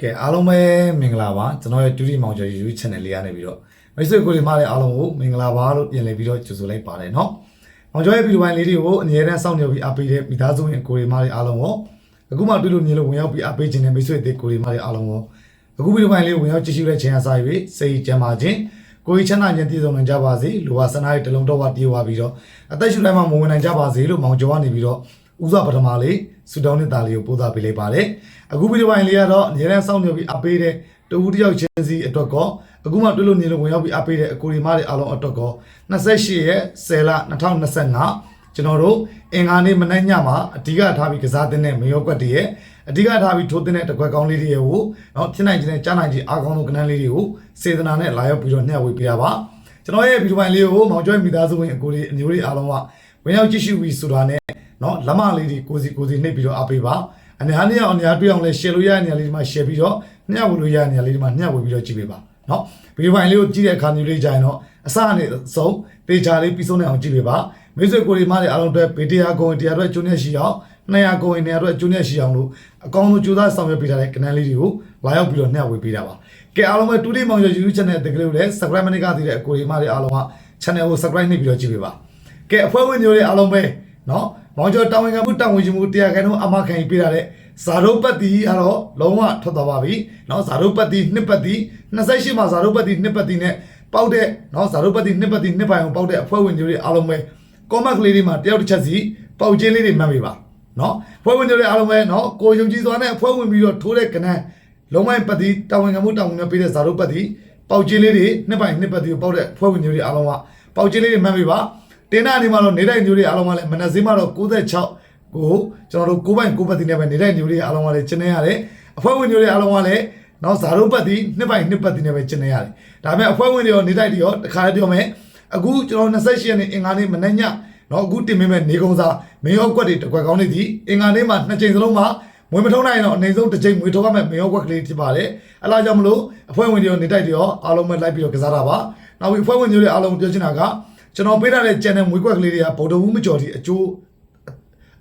ကဲအားလုံးပဲမင်္ဂလာပါကျွန်တော်ရဲ့ဒုတိမောင်ကျော် YouTube channel လေးကနေပြီးတော့မိတ်ဆွေကိုယ်တွေမှာလည်းအားလုံးကိုမင်္ဂလာပါလို့ပြန်လည်ပြီးတော့ကြိုဆိုလိုက်ပါတယ်เนาะမောင်ကျော်ရဲ့ဗီဒီယိုပိုင်းလေးတွေကိုအမြဲတမ်းစောင့်နေပြီးအားပေးတဲ့မိသားစုဝင်ကိုယ်တွေမှာလည်းအားလုံးကိုအခုမှတွေ့လို့မြင်လို့ဝင်ရောက်ပြီးအားပေးခြင်းနဲ့မိတ်ဆွေတွေကိုယ်တွေမှာလည်းအားလုံးကိုအခုဗီဒီယိုပိုင်းလေးကိုဝင်ရောက်ကြည့်ရှုတဲ့ချိန်အစားပြီးစိတ်ကြမ်းပါခြင်းကိုယ်ချမ်းသာခြင်းတည်ဆုံနိုင်ကြပါစေလူဝါစနာရဲ့တလုံးတော့ဝတည်ဝါပြီးတော့အသက်ရှူတိုင်းမှာမဝင်နိုင်ကြပါစေလို့မောင်ကျော်ကနေပြီးတော့ ဦးစွာပထမလေးဆူတောင်းတဲ့သားလေးကိုပို့သပေးလိုက်ပါတယ်အခုဗီဒီယိုပိုင်းလေးကတော့အများအားစောင့်နေပြီးအပေးတဲ့တူတယောက်ချင်းစီအတွက်ကောအခုမှတွေ့လို့နေလို့ဝင်ရောက်ပြီးအပေးတဲ့အကိုရီမားတွေအားလုံးအတွက်ကော28ရက်10လ2025ကျွန်တော်တို့အင်္ဂါနေ့မနက်ညမှာအဓိကထားပြီးကစားတဲ့မေယောကွက်တည်းရဲ့အဓိကထားပြီးထိုးတဲ့တကွက်ကောင်းလေးတွေရဲ့ကိုနော်ဖြစ်နိုင်ခြင်းနဲ့ကြားနိုင်ခြင်းအားကောင်းဆုံးကဏ္ဍလေးတွေကိုစေတနာနဲ့လာရောက်ပြီးတော့ညှပ်ဝေပေးရပါကျွန်တော်ရဲ့ဗီဒီယိုပိုင်းလေးကိုမောင်ကျွဲမိသားစုဝင်အကိုလေးအမျိုးလေးအားလုံးကဝင်ရောက်ကြည့်ရှုပြီးဆိုတာနဲ့ เนาะလက်မလေးတွေကိုစီကိုစီနှိပ်ပြီးတော့အားပေးပါအနေအားနဲ့အနေအားတွေ့အောင်လဲ share လို့ရတဲ့နေရာလေးဒီမှာ share ပြီးတော့ညှဝေလို့ရတဲ့နေရာလေးဒီမှာညှဝေပြီးတော့ကြည့်ပေးပါเนาะဗီဒီယိုပိုင်းလေးကိုကြည့်တဲ့အခါမျိုးလေးကြာရင်တော့အစအနေဆုံးတေချာလေးပြီးဆုံးနေအောင်ကြည့်ပေးပါမိတ်ဆွေကိုရီမားတွေအားလုံးအတွက်ဗီဒီယိုကိုတရားအတွက်ကျုံနေရှိအောင်200ကိုရင်200အတွက်ကျုံနေရှိအောင်လို့အကောင်းဆုံးကြိုးစားဆောင်ရွက်ပေးထားတဲ့ canal လေးတွေကိုလာရောက်ပြီးတော့ညှဝေပေးတာပါကဲအားလုံးပဲတူတီမောင်ရ YouTube channel တကယ်လို့လည်း subscribe မနေကသေးတဲ့အကိုရီမားတွေအားလုံးက channel ကို subscribe နှိပ်ပြီးတော့ကြည့်ပေးပါကဲအဖွဲ့ဝင်မျိုးတွေအားလုံးပဲเนาะ မောင်ကျော်တာဝန်ခံမှုတာဝန်ယူမှုတရားခံတို့အမခံပေးထားတဲ့ဇာရုပ်ပတ်တိကတော့လုံးဝထွက်သွားပါပြီ။နော်ဇာရုပ်ပတ်တိနှစ်ပတ်တိ28မှာဇာရုပ်ပတ်တိနှစ်ပတ်တိနဲ့ပေါက်တဲ့နော်ဇာရုပ်ပတ်တိနှစ်ပတ်တိနှစ်ပိုင်အောင်ပေါက်တဲ့အဖွဲ့ဝင်တွေအားလုံးပဲ comment ကလေးတွေမှာတယောက်တစ်ချက်စီပေါက်ချင်းလေးတွေမှတ်မိပါ။နော်အဖွဲ့ဝင်တွေအားလုံးပဲနော်ကိုယုံကြည်စွာနဲ့အဖွဲ့ဝင်ပြီးတော့ထိုးတဲ့ကနန်းလုံးဝပတ်တိတာဝန်ခံမှုတာဝန်ယူပေးတဲ့ဇာရုပ်ပတ်တိပေါက်ချင်းလေးတွေနှစ်ပိုင်နှစ်ပတ်တိကိုပေါက်တဲ့အဖွဲ့ဝင်တွေအားလုံးကပေါက်ချင်းလေးတွေမှတ်မိပါ။ တင်တာနေမှာတော့နေတိုင်းမျိုးတွေအားလုံးကလည်းမနက်စင်းမှာတော့96ကိုကျွန်တော်တို့9ပိုင်း9ပတ်တိနဲ့ပဲနေတိုင်းမျိုးတွေအားလုံးကလည်းကျင်းနေရတယ်အဖွဲ့ဝင်မျိုးတွေအားလုံးကလည်းနောက်ဇာရုပ်ပတ်တိ2ပိုင်း2ပတ်တိနဲ့ပဲကျင်းနေရတယ်ဒါပေမဲ့အဖွဲ့ဝင်တွေရောနေတိုင်းတွေရောတခါလေးပြောမယ်အခုကျွန်တော်28ရက်နေ့အင်္ဂါနေ့မနက်ညနော်အခုတင်ပေးမဲ့နေကုန်းစားမင်းရောကွက်တွေတစ်ကွက်ကောင်းနေသည်အင်္ဂါနေ့မှာနှစ်ချိန်စလုံးမှာမွေးမထုံးနိုင်ရင်တော့အနေဆုံးတစ်ချိန်မွေးထုတ်ရမယ်မင်းရောကွက်ကလေးဖြစ်ပါတယ်အဲလာကြောင့်မလို့အဖွဲ့ဝင်တွေရောနေတိုက်တွေရောအားလုံးပဲလိုက်ပြီးတော့ကစားတာပါနောက်ပြီးအဖွဲ့ဝင်တွေအားလုံးပြောချင်တာက ကျွန်တော်ပေးထားတဲ့ကြံတဲ့မွေးကွက်ကလေးတွေကဗုဒ္ဓဘူးမကျော်ဒီအကျိုး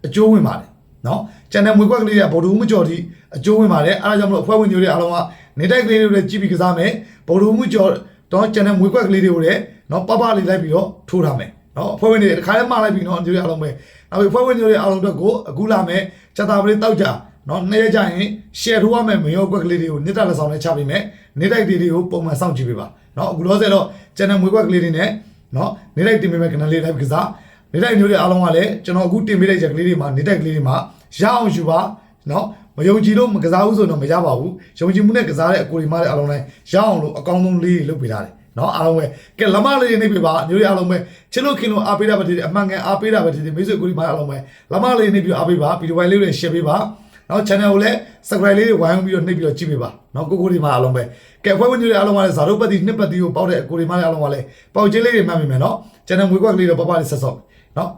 အကျိုးဝင်ပါတယ်နော်ကြံတဲ့မွေးကွက်ကလေးတွေကဗုဒ္ဓဘူးမကျော်ဒီအကျိုးဝင်ပါတယ်အားကြောင့်မလို့အဖွဲ့ဝင်မျိုးတွေအားလုံးကနေတိုက်ကလေးတွေလည်းကြည့်ပြီးကစားမယ်ဗုဒ္ဓဘူးမကျော်တော့ကြံတဲ့မွေးကွက်ကလေးတွေကိုလည်းနော်ပပလေးလိုက်ပြီးတော့ထိုးထားမယ်နော်အဖွဲ့ဝင်တွေတခါလဲမှလိုက်ပြီးနော်မျိုးတွေအားလုံးပဲနောက်ပြီးအဖွဲ့ဝင်မျိုးတွေအားလုံးတို့ကိုအခုလာမယ်ချက်သားပလေးတောက်ကြနော်နှဲကြရင် share ထိုးရမယ်မရောကွက်ကလေးတွေကိုနှစ်တက်လက်ဆောင်နဲ့ချပေးမယ်နေတိုက်တွေတွေကိုပုံမှန်စောင့်ကြည့်ပေးပါနော်အခုလောဆယ်တော့ channel မွေးကွက်ကလေးတွေနဲ့ နော်နေ့တိုက်တင်ပေးမယ်ကနလေးလိုက်ကစားနေ့တိုက်မျိုးတွေအားလုံးကလည်းကျွန်တော်အခုတင်ပေးတဲ့ချက်ကလေးတွေမှာနေ့တိုက်ကလေးတွေမှာရအောင်ယူပါနော်မယုံကြည်လို့မကစားဘူးဆိုတော့မရပါဘူးယုံကြည်မှုနဲ့ကစားတဲ့အကိုဒီမတွေအားလုံးလည်းရအောင်လို့အကောင်းဆုံးလေးတွေလုပ်ပေးထားတယ်နော်အားလုံးပဲကဲလမလေးတွေနေပြပါမျိုးတွေအားလုံးပဲချစ်လို့ခင်လို့အားပေးတာပဲဒီအမှန်ကန်အားပေးတာပဲဒီမိတ်ဆွေကိုဒီမအားလုံးပဲလမလေးနေပြအားပေးပါဗီဒီယိုပိုင်းလေးတွေ share ပေးပါ နောက် channel ကိုလည်း subscribe လေးတွေဝိုင်းပြီးတော့နှိပ်ပြီးတော့ကြည့်ပေးပါနော်ကိုကိုဒီမှာအားလုံးပဲကဲဖွဲ့ဝင်တွေအားလုံးကလည်းဇာတုပတ်တိနှစ်ပတ်တိကိုပေါက်တဲ့ကိုဒီမှာလည်းအားလုံးကလည်းပေါက်ချင်းလေးတွေမှတ်မိမယ်နော် channel မွေးကွက်ကလေးတော့ပပလေးဆက်ဆော့နော်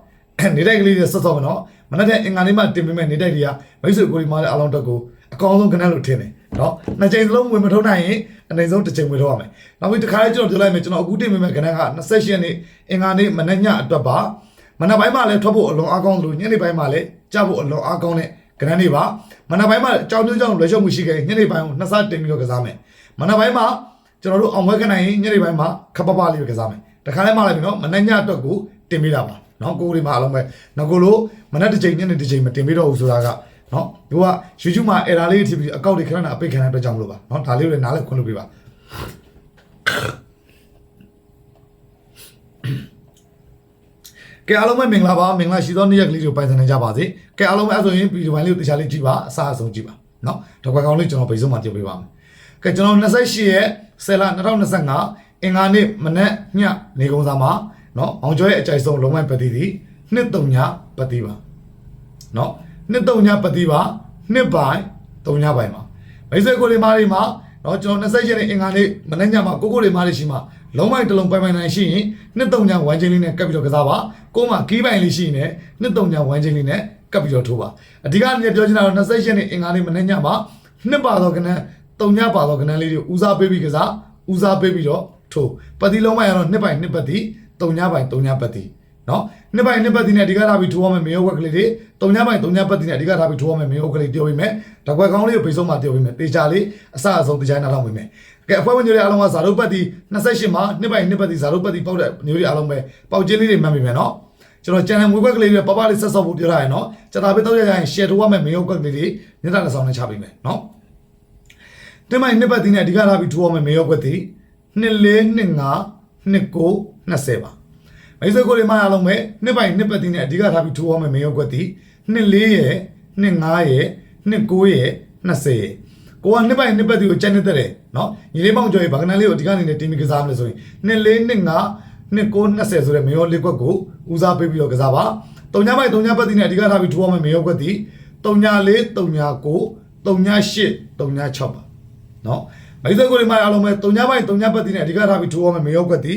နေတိုက်ကလေးတွေဆက်ဆော့မယ်နော်မနေ့ကအင်္ဂါနေ့မှတင်ပေးမယ်နေတိုက်တွေကမိတ်ဆွေကိုဒီမှာလည်းအားလုံးတက်ကိုအကောင်းဆုံးကဏ္ဍလို့ထင်တယ်နော်နှစ်ချိန်စလုံးဝင်မထုံးနိုင်ရင်အနေဆုံးတစ်ချိန်ဝင်ထုတ်ရမယ်နောက်ပြီးတစ်ခါလေးကျွန်တော်ပြောလိုက်မယ်ကျွန်တော်အခုတင်ပေးမယ်ကဏ္ဍက28ရက်နေ့အင်္ဂါနေ့မနေ့ညအတွက်ပါမနက်ပိုင်းမှာလည်းထွက်ဖို့အလွန်အားကောင်းလို့ညနေပိုင်းမှာလည်းကြားဖို့အလွန်အားကောင်းတဲ့ ကဏ္ဍတွေပါမနက်ပိုင်းမှာအကြောင်းမျိုးကြောင့်လွယ်လျှော့မှုရှိခဲ့ရင်ညနေပိုင်းကိုနှစ်ဆတင်ပြီးတော့ကစားမယ်မနက်ပိုင်းမှာကျွန်တော်တို့အောင်ပွဲခနိုင်ရင်ညနေပိုင်းမှာခပ်ပပလေးပဲကစားမယ်တခါလဲမှလည်းပြီနော်မနက်ညအတွက်ကိုတင်ပေးတာပါနော်ကိုယ်ဒီမှာအလုံးပဲငကိုလိုမနက်တစ်ချိန်ညနေတစ်ချိန်မတင်ပေးတော့ဘူးဆိုတာကနော်ဒီက YouTube မှာ error လေးဖြစ်ပြီးအကောင့်တွေခဏခဏအပိတ်ခံတဲ့အတွက်ကြောင့်မလို့ပါနော်ဒါလေးတွေနားလည်ခွင့်လုပ်ပေးပါ ကဲအားလုံးပဲမင်္ဂလာပါမင်္ဂလာရှိသောနေ့ရက်ကလေးကိုပိုင်ဆိုင်နိုင်ကြပါစေကဲအားလုံးပဲအဲ့ဆိုရင်ဗီဒီယိုပိုင်းလေးကိုတရားလေးကြည့်ပါအစားအဆုံးကြည့်ပါနော်တော့ကွယ်ကောင်းလေးကျွန်တော်ဗိစုံမှာတင်ပေးပါမယ်ကဲကျွန်တော်28ရက်10လ2025အင်္ဂါနေ့မနက်ညနေကုန်းစားမှာနော်အောင်ကျော်ရဲ့အကြိုက်ဆုံးလုံးဝပတိသည်နှစ်တုံညာပတိပါနော်နှစ်တုံညာပတိပါနှစ်ပိုင်းတုံညာပိုင်းပါမိတ်ဆွေကိုလေးမားလေးမှာနော်ကျွန်တော်20ရက်နေ့အင်္ဂါနေ့မနက်ညမှာကိုကိုလေးမားလေးရှိမှာ လုံးမိုက်တစ်လုံးပိုင်ပိုင်နိုင်ရှိရင်နှစ်တုံညာဝိုင်းချင်းလေးနဲ့ကပ်ပြီးတော့ကစားပါကိုမှကီးပိုင်လေးရှိရင်လည်းနှစ်တုံညာဝိုင်းချင်းလေးနဲ့ကပ်ပြီးတော့ထိုးပါအဓိကနေပြောချင်တာတော့20ရက်နေ့အင်္ဂါနေ့မနက်ညမှာနှစ်ပါတော့ကနန်းတုံညာပါတော့ကနန်းလေးတွေဦးစားပေးပြီးကစားဦးစားပေးပြီးတော့ထိုးပတိလုံးမိုက်ကတော့နှစ်ပိုင်နှစ်ပတ်တိတုံညာပိုင်တုံညာပတ်တိနော်နှစ်ပိုင်းနှစ်ပတ်တီနဲ့အဓိကထားပြီးထိုးရမယ်မေယုတ်ကွက်ကလေးတွေတုံညပိုင်းတုံညပတ်တီနဲ့အဓိကထားပြီးထိုးရမယ်မေယုတ်ကလေးပြောပြီးမယ်တကွက်ကောင်းလေးကိုပိတ်ဆုံးမှပြောပြီးမယ်တေချာလေးအစအဆုံးတခြားနားထောင်ပြီးမယ် ကဲအဖွဲ့ဝင်တွေအားလုံးကဇာတုပတ်တီ28မှာနှစ်ပိုင်းနှစ်ပတ်တီဇာတုပတ်တီပေါက်တဲ့မျိုးတွေအားလုံးပဲပေါက်ချင်းလေးတွေမှတ်ပြီးမယ်နော်ကျွန်တော် channel မွေးကွက်ကလေးတွေပပလေးဆက်ဆော့ဖို့ပြောထားရနော်ကျွန်တော်ပဲတော့ရရင် share ထိုးရမယ်မေယုတ်ကွက်ကလေးတွေညတာတစ်ဆောင်နဲ့ချပေးမယ်နော်တင်မိုင်နှစ်ပတ်တီနဲ့အဓိကထားပြီးထိုးအောင်မယ်မေယောကွက်တီ24 25 29 20ပါမိတ်ဆွေကိုတွေမအားလုံးပဲနှစ်ပိုင်နှစ်ပတ်တီနဲ့အဓိကထားပြီးထိုးအောင်မယ်မေယောကွက်တီ24ရဲ့25ရဲ့29ရဲ့20ရဲ့ ကိုကနှစ်ပိုင်နှစ်ပတ်တီကိုကြက်နေတယ်နော်ညီလေးမောင်ကျော်ရဲ့ဗကနန်လေးကိုအဓိကနေနဲ့တင်ပြီးကစားမလို့ဆိုရင်24 25 29 20ဆိုတဲ့မေယောလေးကွက်ကိုဦးစားပေးပြီးတော့ကစားပါတုံညာမိုင်တုံညာပတ်တီနဲ့အဓိကထားပြီးထိုးအောင်မယ်မေယောကွက်တီ34 39 38 36ပါနော်မိတ်ဆွေကိုဒီမှာအားလုံးပဲတုံညာပိုင်းတုံညာပတ်တီနဲ့အဓိကထားပြီးထိုးအောင်မယ်မေယောကွက်တီ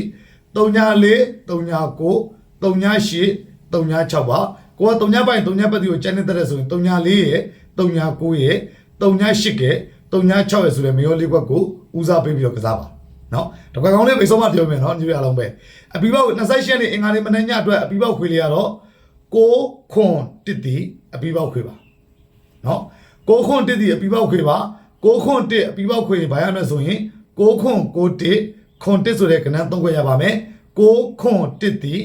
34 39 38 36ပါကိုကတုံညာပိုင်းတုံညာပတ်တီကိုကျန်နေတဲ့ဆိုရင်34ရဲ့39ရဲ့38ရဲ့ 36ရဲ့ဆိုတဲ့မေယောလေးကွက်ကိုဦးစားပေးပြီးတော့ကစားပါနော်တကွက်ကောင်းလေးပိတ်ဆုံးမပြောမယ်နော်ညီရအောင်ပဲအပီပေါက်28ရက်နေ့အင်္ဂါနေ့မနေ့ညအတွက်အပီပေါက်ခွေလေးကတော့6ခွန်တစ်တီအပီပေါက်ခွေပါနော်ကိုခွန့်တစ်ဒီအပီပေါက်ခွေပါကိုခွန့်တစ်အပီပေါက်ခွေဘာရမလဲဆိုရင်ကိုခွန့်ကိုတစ်ခွန့်တစ်ဆိုတဲ့ကဏ္ဍသုံးခွဲရပါမယ်ကိုခွန့်တစ်ဒီ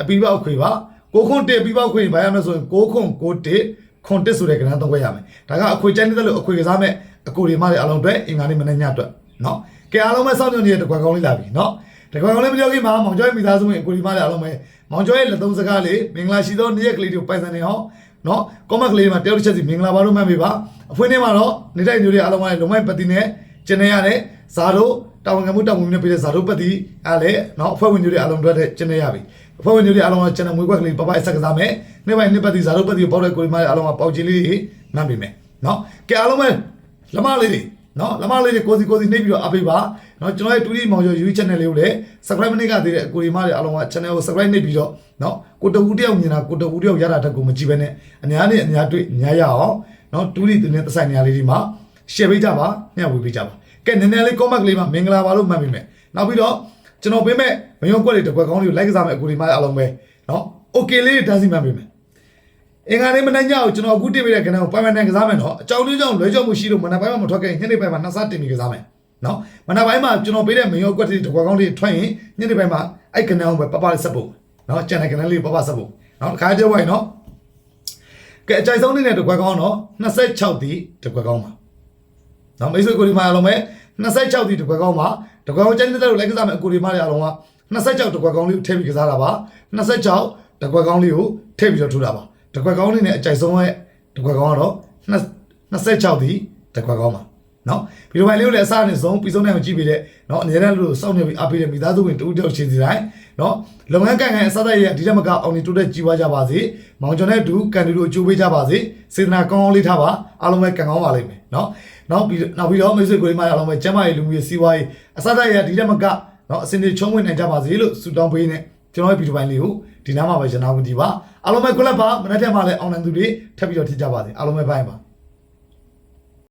အပီပေါက်ခွေပါကိုခွန့်တစ်အပီပေါက်ခွေဘာရမလဲဆိုရင်ကိုခွန့်ကိုတစ်ခွန့်တစ်ဆိုတဲ့ကဏ္ဍသုံးခွဲရမယ်ဒါကအခွေကျန်းနေတဲ့လို့အခွေကစားမဲ့ အကိုတွေမတွေအလုံးအတွက်အင်္ဂါနေ့မနေ့ညအတွက်နော်ကဲအားလုံးပဲစောင့်ကြနေတဲ့တကွာကောင်းလေးလာပြီနော်တကွာကောင်းလေးမပြောခင်မှာမောင်ကျော်ရဲ့မိသားစုဝင်အကိုတွေမတွေအလုံးပဲမောင်ကျော်ရဲ့လက်သုံးစကားလေးမင်္ဂလာရှိသောနေ့ရက်ကလေးတွေကိုပိုင်ဆိုင်နေအောင်နော်ကောမက်ကလေးမှာတယောက်တစ်ချက်စီမင်္ဂလာပါလို့မှတ်ပေးပါအဖွင့်ထဲမှာတော့နေတိုက်မျိုးတွေအားလုံးကလည်းလုံမိုက်ပတ်တီနဲ့ကျင်နေရတဲ့ဇာတို့တာဝန်ခံမှုတာဝန်နဲ့ပြတဲ့ဇာတို့ပတ်တီအားလည်းနော်အဖွဲ့ဝင်မျိုးတွေအားလုံးတွေ့တဲ့ကျင်နေရပြီအဖွဲ့ဝင်မျိုးတွေအားလုံးကကျန်တဲ့မွေးကွက်ကလေးပပအဆက်ကစားမယ်နေ့ပိုင်းနေ့ပတ်တီဇာတို့ပတ်တီကိုပေါက်တဲ့ကိုဒီမအားလုံးကပေါက်ချင်းလေးတွေမှတ်ပေးမယ်နော်ကဲအားလုံးပဲ လမလေးတွေနော်လမလေးတွေကိုစီကိုစီနှိပ်ပြီးတော့အပေးပါနော်ကျွန်တော်ရဲ့တူဒီမောင်ကျော် YouTube channel လေးကိုလည်း subscribe မနှိပ်ကသေးတဲ့အကိုဒီမတွေအားလုံးက channel ကို subscribe နှိပ်ပြီးတော့နော်ကိုတဝူတယောက်မြင်တာကိုတဝူတယောက်ရတာတက်ကိုမကြည့်ဘဲနဲ့အများနဲ့အများတွေ့အများရအောင်နော်တူဒီသူနဲ့သက်ဆိုင်နေရာလေးဒီမှာ share ပေးကြပါညဝေပေးကြပါကဲနည်းနည်းလေး comment ကလေးမှာမင်္ဂလာပါလို့မှတ်ပေးမယ်နောက်ပြီးတော့ကျွန်တော်ပေးမဲ့မယုံကွက်လေးတစ်ခွက်ကောင်းလေးကို like ကစားမဲ့အကိုဒီမအားလုံးပဲနော် okay လေးတန်းစီမှတ်ပေးမယ် အင်္ဂါနေ့မနေ့ညကိုကျွန်တော်အခုတင်ပေးတဲ့ကဏ္ဍကိုပိုင်ပိုင်နိုင်ကစားမယ်နော်အကြောင်းလေးကြောင့်လွဲကြောင့်မှုရှိလို့မနက်ပိုင်းမှာမထွက်ခဲ့ရင်ညနေပိုင်းမှာနှစ်ဆတင်ပြီးကစားမယ်နော်မနက်ပိုင်းမှာကျွန်တော်ပေးတဲ့မယုံကွက်လေးတစ်ခွက်ကောင်းလေးထွက်ရင်ညနေပိုင်းမှာအဲ့ကဏ္ဍကိုပဲပပလေးဆက်ဖို့နော်ကျန်တဲ့ကဏ္ဍလေးပပဆက်ဖို့နော်တစ်ခါကြောက်ဝိုင်းနော်ကဲအကြိုက်ဆုံးနေတဲ့တစ်ခွက်ကောင်းတော့26တီတစ်ခွက်ကောင်းပါနော်မိတ်ဆွေကိုဒီမာအလုံးပဲ26ဒီတကွက်ကောင်းပါတကွက်ကောင်းကျန်တဲ့လို့လိုက်ကစားမယ်အကိုဒီမာတွေအလုံးက26တကွက်ကောင်းလေးကိုထည့်ပြီးကစားတာပါ26တကွက်ကောင်းလေးကိုထည့်ပြီးတော့ထိုးတာပါ တကွက်ကောင်းလေးနဲ့အကြိုက်ဆုံးရဲ့တကွက်ကောင်းကတော့26ဒီတကွက်ကောင်းပါနော်ဗီဒီယိုပိုင်းလေးကိုလည်းအစားနဲ့ဆုံးပြီးဆုံးနိုင်မကြည့်ပေးတဲ့နော်အများနဲ့လို့စောင့်နေပြီးအားပေးတဲ့မိသားစုဝင်တူတယောက်ချင်းစီတိုင်းနော်လုပ်ငန်းကိုင်ကိုင်အစားအသောက်ရဲ့ဒီတက်မကအောင်နေတိုးတက်ကြီးပွားကြပါစေမောင်ကျော်နဲ့အတူကန်တူတို့အကျိုးပေးကြပါစေစေတနာကောင်းကောင်းလေးထားပါအားလုံးပဲကံကောင်းပါလိမ့်မယ်နော်နောက်ပြီးနောက်ပြီးတော့မိတ်ဆွေကိုလေးမအားလုံးပဲကျမ်းမာရေးလူမှုရေးစီးပွားရေးအစားအသောက်ရဲ့ဒီတက်မကနော်အစင်တွေချုံးဝင်နိုင်ကြပါစေလို့ဆုတောင်းပေးနေကျွန်တော်ရဲ့ဗီဒီယိုပိုင်းလေးကိုဒီနားမှာပဲကျွန်တော်ဝင်ကြည့်ပါ အားလုံးပဲကုလပ်ပါမနေ့ကမှလည်းအောင်နိုင်သူတွေထပ်ပြီးတော့ထိကြပါစေအားလုံးပဲဘိုင်းပါ